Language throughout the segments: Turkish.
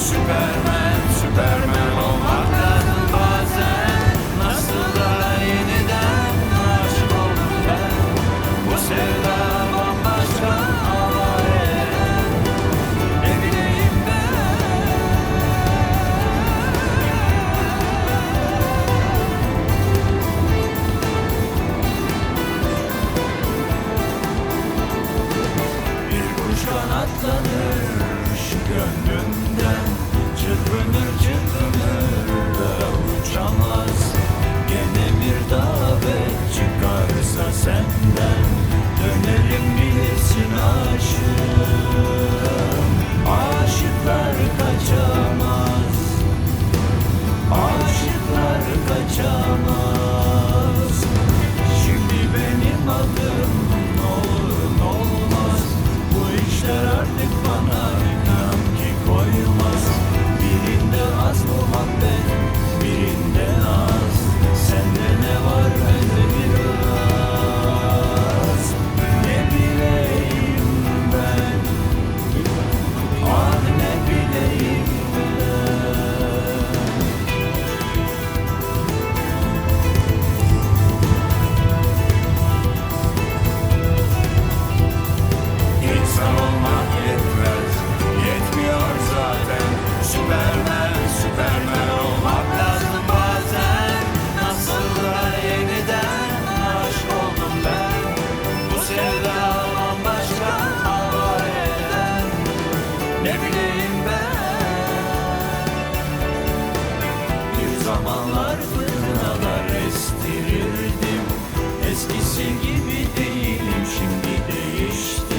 Süpermen, süpermen olmak lazım bazen Nasıl da yeniden aşık oldum ben Bu sevda bambaşka avare Ne bileyim ben. Bir kuş kanatlanır şu gönlüm eskisi gibi değilim şimdi değiştim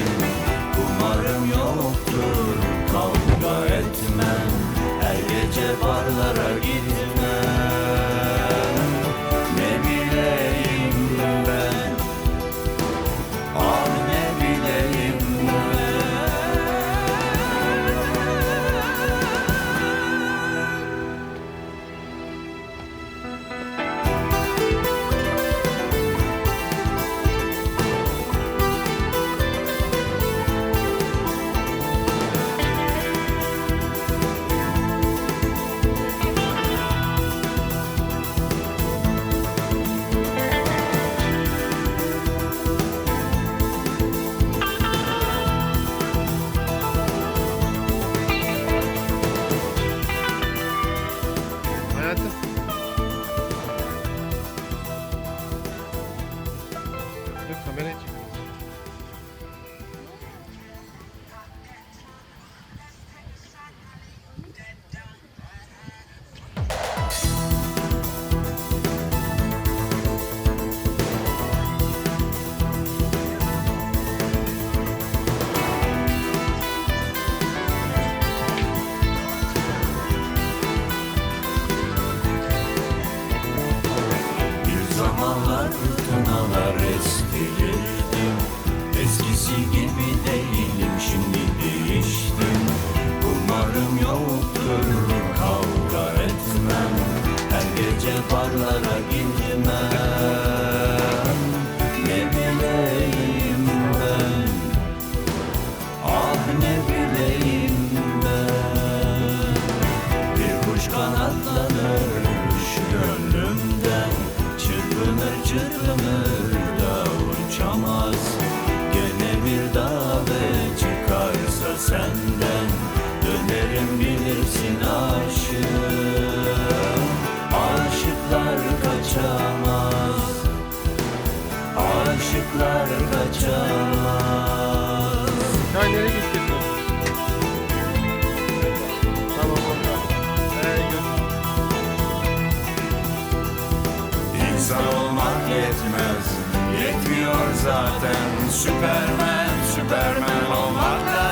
sana rest Eskisi gibi değilim şimdi değiştim. Umarım yoktur ışıklar kaçamaz Ya nereye gittin? Tamam tamam. Ee. İnsan olmak yetmez Yetmiyor zaten Süpermen, süpermen olmak lazım